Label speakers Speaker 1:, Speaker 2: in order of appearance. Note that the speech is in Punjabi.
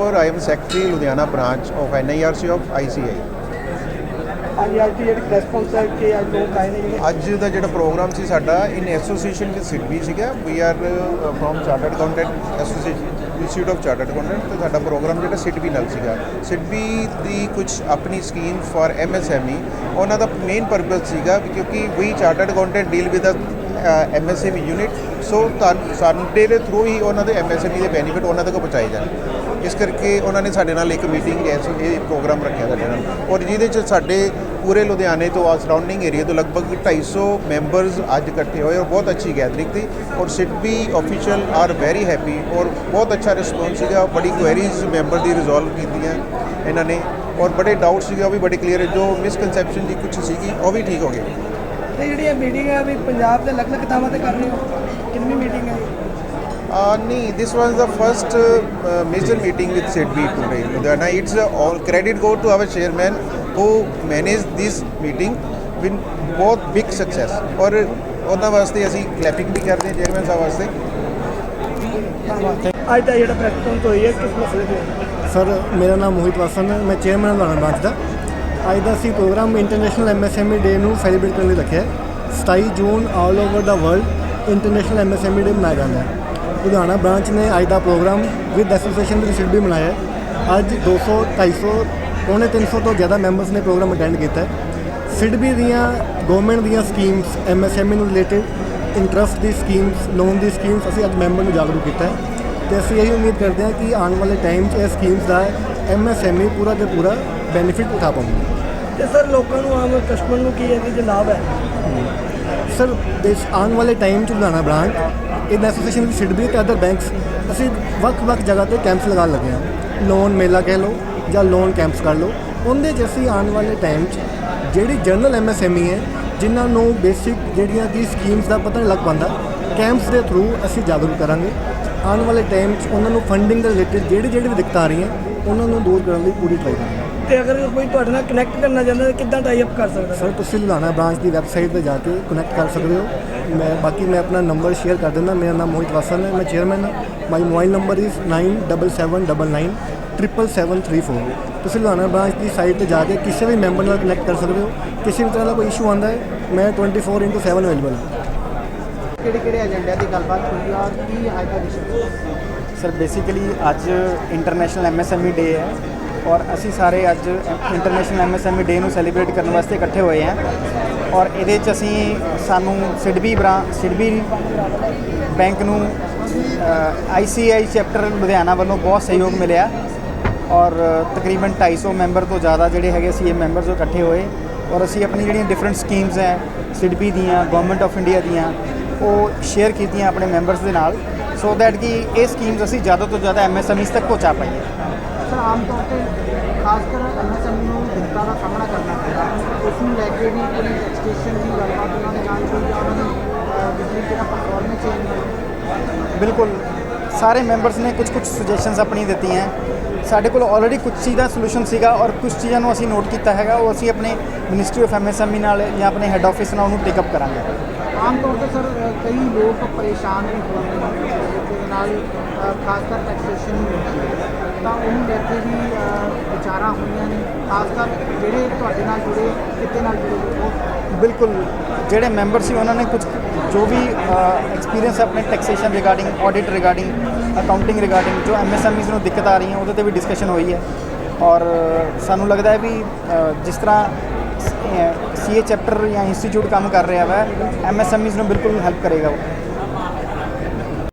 Speaker 1: Grover. I am Secretary, Ludhiana branch of NIRC of ICI.
Speaker 2: ਹਾਂਜੀ ਅੱਜ ਦੀ ਜਿਹੜੀ ਪ੍ਰੈਸ ਕਾਨਫਰੰਸ ਕਿ ਅੱਜ ਲੋਕ ਆਏ ਨੇ ਜਿਹੜੇ
Speaker 1: ਅੱਜ ਦਾ ਜਿਹੜਾ ਪ੍ਰੋਗਰਾਮ ਸੀ ਸਾਡਾ ਇਨ ਐਸੋਸੀਏਸ਼ਨ ਵਿਦ ਸਿਡਬੀ ਸੀਗਾ we are from chartered accountant association institute of chartered accountant ਤੇ ਸਾਡਾ ਪ੍ਰੋਗਰਾਮ ਜਿਹੜਾ ਸਿਡਬੀ ਨਾਲ ਸੀਗਾ ਸਿਡਬੀ ਦੀ ਕੁਝ ਆਪਣੀ ਸਕੀਮ ਫਾਰ ਐਮਐਸਐਮਈ E, ਉਹਨਾਂ ਦਾ ਮੇਨ ਪਰਪਸ ਸੀਗਾ ਕਿਉਂਕਿ we chartered accountant deal with MSME unit so ਸਾਡੇ ਦੇ ਥਰੂ ਹੀ ਉਹਨਾਂ ਦੇ ਐਮਐਸਐਮਈ ਦੇ ਬੈਨੀਫਿਟ ਉਹਨਾਂ ਤੱਕ ਪਹੁੰਚਾਏ ਜਾਣ ਇਸ ਕਰਕੇ ਉਹਨਾਂ ਨੇ ਸਾਡੇ ਨਾਲ ਇੱਕ ਮੀਟਿੰਗ ਐਸੋ ਇਹ ਪ੍ਰੋਗਰਾਮ ਰੱਖਿਆ ਸਾਡੇ ਨਾਲ। ਔਰ ਜਿਹਦੇ ਚ ਸਾਡੇ ਪੂਰੇ ਲੁਧਿਆਣੇ ਤੋਂ ਆ ਸਰਾਊਂਡਿੰਗ ਏਰੀਆ ਤੋਂ ਲਗਭਗ 250 ਮੈਂਬਰਸ ਅੱਜ ਇਕੱਠੇ ਹੋਏ ਔਰ ਬਹੁਤ ਅੱਛੀ ਗੈਦਰਿੰਗ ਸੀ। ਔਰ SIDBI official are very happy ਔਰ ਬਹੁਤ ਅੱਛਾ ਰਿਸਪੌਂਸ ਸੀਗਾ। ਬੜੀ ਕੁਐਰੀਜ਼ ਮੈਂਬਰ ਦੀ ਰਿਜ਼ੋਲਵ ਕੀਤੀਆਂ ਇਹਨਾਂ ਨੇ ਔਰ ਬੜੇ ਡਾਊਟ ਸੀਗੇ, ਉਹ ਵੀ ਬੜੇ ਕਲੀਅਰ ਜੋ ਮਿਸਕਨਸੈਪਸ਼ਨ ਦੀ ਕੁਝ ਸੀਗੀ, ਉਹ ਵੀ ਠੀਕ ਹੋ ਗਈ
Speaker 2: ਤੇ ਜਿਹੜੀ ਇਹ ਮੀਟਿੰਗ ਹੈ ਵੀ ਪੰਜਾਬ ਦੇ ਅਲੱਗ-ਅਲੱਗ ਥਾਵਾਂ ਤੇ ਕਰਨੀ ਰਹੇ ਹੋ? ਕਿੰਨੀ meeting
Speaker 1: Uh, no, this was the first uh, major meeting with SIDBI today. Ludhiana. It's uh, all credit go to our chairman who managed this meeting with ਬਹੁਤ big success. ਔਰ ਉਹਨਾਂ ਵਾਸਤੇ ਅਸੀਂ ਕਲੈਪਿੰਗ ਵੀ ਕਰਦੇ ਹਾਂ ਚੇਅਰਮੈਨ ਸਾਹਿਬ ਵਾਸਤੇ
Speaker 2: ਅੱਜ ਦਾ ਜਿਹੜਾ ਪ੍ਰੈਸ ਕਾਨਫਰੰਸ ਹੋਈ ਹੈ ਕਿਸ ਮਸਲੇ ਤੇ?
Speaker 3: ਸਰ ਮੇਰਾ ਨਾਮ ਮੋਹਿਤ ਵਾਸਨ ਹੈ ਮੈਂ ਚੇਅਰਮੈਨ ਲੁਧਿਆਣਾ ਬ੍ਰਾਂਚ ਦਾ ਅੱਜ ਦਾ ਅਸੀਂ ਪ੍ਰੋਗਰਾਮ ਇੰਟਰਨੈਸ਼ਨਲ ਐਮਐਸਐਮਈ ਡੇ ਨੂੰ ਸੈਲੀਬ੍ਰੇਟ ਕਰਨ ਲਈ ਰੱਖਿਆ ਹੈ 27 ਜੂਨ ਆਲ ਓਵਰ ਦਾ ਵਰਲਡ ਇੰਟਰਨੈਸ਼ਨਲ ਐਮਐਸਐਮਈ ਡੇ ਮਨਾਇਆ ਜਾਂਦਾ ਹੈ ਲੁਧਿਆਣਾ ਬ੍ਰਾਂਚ ਨੇ ਅੱਜ ਦਾ ਪ੍ਰੋਗਰਾਮ ਵਿਦ ਐਸੋਸੀਏਸ਼ਨ ਵਿੱਚ ਸਿਡਬੀ ਮਨਾਇਆ ਅੱਜ 200 250 ਪੌਣੇ 300 ਤੋਂ ਜ਼ਿਆਦਾ ਮੈਂਬਰਸ ਨੇ ਪ੍ਰੋਗਰਾਮ ਅਟੈਂਡ ਕੀਤਾ ਸਿਡਬੀ ਦੀਆਂ ਗਵਰਨਮੈਂਟ ਦੀਆਂ ਸਕੀਮਸ ਐਮਐਸਐਮਈ ਨੂੰ ਰਿਲੇਟਡ ਇੰਟਰਸਟ ਦੀ ਸਕੀਮਸ ਲੋਨ ਦੀ ਸਕੀਮਸ ਅਸੀਂ ਅੱਜ ਮੈਂਬਰ ਨੂੰ ਜਾਗਰੂਕ ਕੀਤਾ ਹੈ। ਤੇ ਅਸੀਂ ਇਹੀ ਉਮੀਦ ਕਰਦੇ ਹਾਂ ਕਿ ਆਉਣ ਵਾਲੇ ਟਾਈਮ 'ਚ ਇਹ ਸਕੀਮਸ ਦਾ ਐਮਐਸਐਮਈ ਪੂਰਾ ਤੇ ਪੂਰਾ ਬੈਨੀਫਿਟ ਉਠਾ ਪਾਉਂਗੇ।
Speaker 2: ਤੇ ਸਰ ਲੋਕਾਂ ਨੂੰ ਆਮ ਕਸਟਮਰ ਨੂੰ ਕੀ ਇਹਦੇ 'ਚ ਲਾਭ ਹੈ।
Speaker 3: ਸਰ ਦੇਸ਼ ਆਉਣ ਵਾਲੇ ਟਾਈਮ 'ਚ ਲੁਧਿਆਣਾ ਬ੍ਰਾਂਚ ਇਨ ਐਸੋਸੀਏਸ਼ਨ ਵਿੱਚ ਸਿਡਬੀ ਤੇ ਅਦਰ ਬੈਂਕਸ ਅਸੀਂ ਵੱਖ-ਵੱਖ ਜਗ੍ਹਾ ਤੇ ਕੈਂਪਸ ਲਗਾਉਣ ਲੱਗੇ ਹਾਂ। ਲੋਨ ਮੇਲਾ ਕਹਿ ਲਓ ਜਾਂ ਲੋਨ ਕੈਂਪਸ ਕਰ ਲਓ। ਉਹਦੇ 'ਚ ਅਸੀਂ ਆਉਣ ਵਾਲੇ ਟਾਈਮ 'ਚ ਜਿਹੜੀ ਜਨਰਲ ਐਮਐਸਐਮਈ ਹੈ, ਜਿਨ੍ਹਾਂ ਨੂੰ ਬੇਸਿਕ ਜਿਹੜੀਆਂ ਕੀ ਸਕੀਮਸ ਦਾ ਪਤਾ ਨਹੀਂ ਲੱਗ ਪਾਉਂਦਾ ਕੈਂਪਸ ਦੇ ਥਰੂ ਅਸੀਂ ਜਾਗਰੂਕ ਕਰਾਂਗੇ। ਆਉਣ ਵਾਲੇ ਟਾਈਮ 'ਚ ਉਹਨਾਂ ਨੂੰ ਫੰਡਿੰਗ ਦੇ ਰਿਲੇਟਡ ਜਿਹੜੀ ਜਿਹੜੀ ਵੀ ਦਿੱਕਤਾਂ ਆ ਰਹੀਆਂ, ਉਹਨਾਂ ਨੂੰ ਦੂਰ ਕਰਨ ਲਈ ਪੂਰੀ ਟਰਾਈ ਕਰਾਂਗੇ।
Speaker 2: ਤੇ ਅਗਰ ਕੋਈ ਤੁਹਾਡੇ ਨਾਲ ਕਨੈਕਟ ਕਰਨਾ ਚਾਹੁੰਦਾ ਤਾਂ ਕਿੱਦਾਂ ਟਾਈ ਅਪ ਕਰ ਸਕਦਾ?
Speaker 3: ਸਰ ਤੁਸੀਂ ਲੁਧਿਆਣਾ ਬ੍ਰਾਂਚ ਦੀ ਵੈਬਸਾਈਟ ਤੇ ਜਾ ਕੇ ਕਨੈਕਟ ਕਰ ਸਕਦੇ ਹੋ। ਮੈਂ ਬਾਕੀ ਮੈਂ ਆਪਣਾ ਨੰਬਰ ਸ਼ੇਅਰ ਕਰ ਦਿੰਦਾ। ਮੇਰਾ ਨਾਮ ਮੋਹਿਤ ਵਾਸਨ ਹੈ ਮੈਂ ਚੇਅਰਮੈਨ ਹਾਂ। ਮਾਈ ਮੋਬਾਈਲ ਨੰਬਰ ਇਜ਼ 9779997734 ਤੁਸੀਂ ਲੁਧਿਆਣਾ ਬ੍ਰਾਂਚ ਦੀ ਸਾਈਟ ਤੇ ਜਾ ਕੇ ਕਿਸੇ ਵੀ ਮੈਂਬਰ ਨਾਲ ਕਨੈਕਟ ਕਰ ਸਕਦੇ ਹੋ। ਕਿਸੇ ਵੀ ਤਰ੍ਹਾਂ ਦਾ ਕੋਈ ਇਸ਼ੂ ਆਉਂਦਾ ਹੈ ਮੈਂ 24/7 ਅਵੇਲੇਬਲ ਹਾਂ।
Speaker 2: ਕਿਹੜੇ ਕਿਹੜੇ ਏਜੰਡਿਆਂ ਦੀ ਗੱਲਬਾਤ ਹੋਈ ਔਰ ਕੀ ਅੱਜ ਦਾ ਵਿਸ਼ਾ
Speaker 4: ਸਰ ਬੇਸਿਕਲੀ ਅੱਜ ਇੰਟਰਨੈਸ਼ਨਲ ਐਮਐਸਐਮਈ ਡੇ ਹੈ। ਔਰ ਅਸੀਂ ਸਾਰੇ ਅੱਜ ਇੰਟਰਨੈਸ਼ਨਲ ਐਮਐਸਐਮਈ ਡੇ ਨੂੰ ਸੈਲੀਬ੍ਰੇਟ ਕਰਨ ਵਾਸਤੇ ਇਕੱਠੇ ਹੋਏ ਹਾਂ। ਔਰ ਇਹਦੇ 'ਚ ਅਸੀਂ ਸਾਨੂੰ ਸਿਡਬੀ ਬ੍ਰਾਂ, ਸਿਡਬੀ ਬੈਂਕ ਨੂੰ ਆਈਸੀਆਈ ਚੈਪਟਰ ਲੁਧਿਆਣਾ ਵੱਲੋਂ ਬਹੁਤ ਸਹਿਯੋਗ ਮਿਲਿਆ। ਔਰ ਤਕਰੀਬਨ 250 ਮੈਂਬਰ ਤੋਂ ਜ਼ਿਆਦਾ ਜਿਹੜੇ ਹੈਗੇ ਸੀ ਇਹ ਮੈਂਬਰਸ ਉਹ ਇਕੱਠੇ ਹੋਏ। ਔਰ ਅਸੀਂ ਆਪਣੀ ਜਿਹੜੀਆਂ ਡਿਫਰੈਂਟ ਸਕੀਮਸ ਹੈ, ਸਿਡਬੀ ਦੀਆਂ ਗਵਰਨਮੈਂਟ ਆਫ ਇੰਡੀਆ ਦੀਆਂ, ਉਹ ਸ਼ੇਅਰ ਕੀਤੀਆਂ ਆਪਣੇ ਮੈਂਬਰਸ ਦੇ ਨਾਲ। ਸੋ ਦੈਟ ਕਿ ਇਹ ਸਕੀਮਸ ਅਸੀਂ ਜ਼ਿਆਦਾ ਤੋਂ ਜ਼ਿਆਦਾ ਐਮਐਸਐਮਈਜ਼ ਤੱਕ ਪਹੁੰਚਾ ਪਾਈਏ।
Speaker 5: ਸਰ ਆਮ ਤੌਰ ਤੇ ਖਾਸ ਕਰ ਐਮਐਸਐਮਈ ਨੂੰ ਦਿੱਕਤਾਂ ਦਾ ਸਾਹਮਣਾ ਕਰਨਾ ਪੈਂਦਾ ਉਸ ਨੂੰ ਲੈ ਕੇ ਵੀ ਕੋਈ ਸਟੇਸ਼ਨ ਦੀ ਗੱਲਬਾਤ ਉਹਨਾਂ ਦੇ ਨਾਲ ਕੋਈ ਜਾਂ ਉਹਨਾਂ ਦੀ ਅਹ, ਬਿਜਲੀ ਜਿਹੜਾ ਪਰਫਾਰਮੈਂਸ ਚੇਂਜ ਹੋਵੇ
Speaker 4: ਬਿਲਕੁਲ ਸਾਰੇ ਮੈਂਬਰਸ ਨੇ ਕੁਝ ਕੁਝ ਸੁਜੈਸ਼ਨਸ ਆਪਣੀ ਦਿੱਤੀਆਂ ਸਾਡੇ ਕੋਲ ਆਲਰੇਡੀ ਕੁਝ ਚੀਜ਼ ਦਾ ਸੋਲੂਸ਼ਨ ਸੀਗਾ ਔਰ ਕੁਝ ਚੀਜ਼ਾਂ ਨੂੰ ਅਸੀਂ ਨੋਟ ਕੀਤਾ ਹੈਗਾ ਉਹ ਅਸੀਂ ਆਪਣੇ ਮਿਨਿਸਟਰੀ ਆਫ ਐਮਐਸਐਮਈ ਨਾਲ ਜਾਂ ਆਪਣੇ ਹੈੱਡ ਆਫਿਸ ਨਾਲ ਉਹਨੂੰ ਟੇਕ ਅਪ ਕਰਾਂਗੇ
Speaker 5: ਆਮ ਤੌਰ ਤੇ ਸਰ ਅਹ, ਕਈ ਲੋਕ ਪਰੇਸ਼ਾਨ ਵੀ ਹੁੰਦੇ ਨੇ ਜਿਹਦੇ ਨਾਲ ਖਾਸ ਕਰ ਟੈਕਸੇਸ਼ਨ ਨੂੰ ਲੈ ਤਾਂ ਉਹਨੂੰ ਲੈ ਕੇ ਵੀ ਵਿਚਾਰਾਂ ਹੋਈਆਂ ਨੇ। ਖਾਸ ਕਰ ਜਿਹੜੇ ਤੁਹਾਡੇ ਨਾਲ ਜੁੜੇ ਕਿਤੇ ਨਾਲ ਜੁੜੇ ਉਹ
Speaker 4: ਬਿਲਕੁਲ। ਜਿਹੜੇ ਮੈਂਬਰ ਸੀ, ਉਹਨਾਂ ਨੇ ਕੁਝ ਜੋ ਵੀ ਐਕਸਪੀਰੀਅੰਸ ਆਪਣੇ taxation regarding audit regarding accounting regarding ਜੋ ਐਮਐਸਐਮਈਜ਼ ਨੂੰ ਦਿੱਕਤ ਆ ਰਹੀ ਹੈ ਉਹਦੇ ਤੇ ਵੀ ਡਿਸਕਸ਼ਨ ਹੋਈ ਹੈ। ਔਰ ਸਾਨੂੰ ਲੱਗਦਾ ਹੈ ਵੀ ਜਿਸ ਤਰ੍ਹਾਂ ਸੀਏ ਚੈਪਟਰ ਜਾਂ ਇੰਸਟੀਚਿਊਟ ਕੰਮ ਕਰ ਰਿਹਾ ਵਾ ਐਮਐਸਐਮਈਜ਼ ਨੂੰ ਬਿਲਕੁਲ ਹੈਲਪ ਕਰੇਗਾ ਉਹ।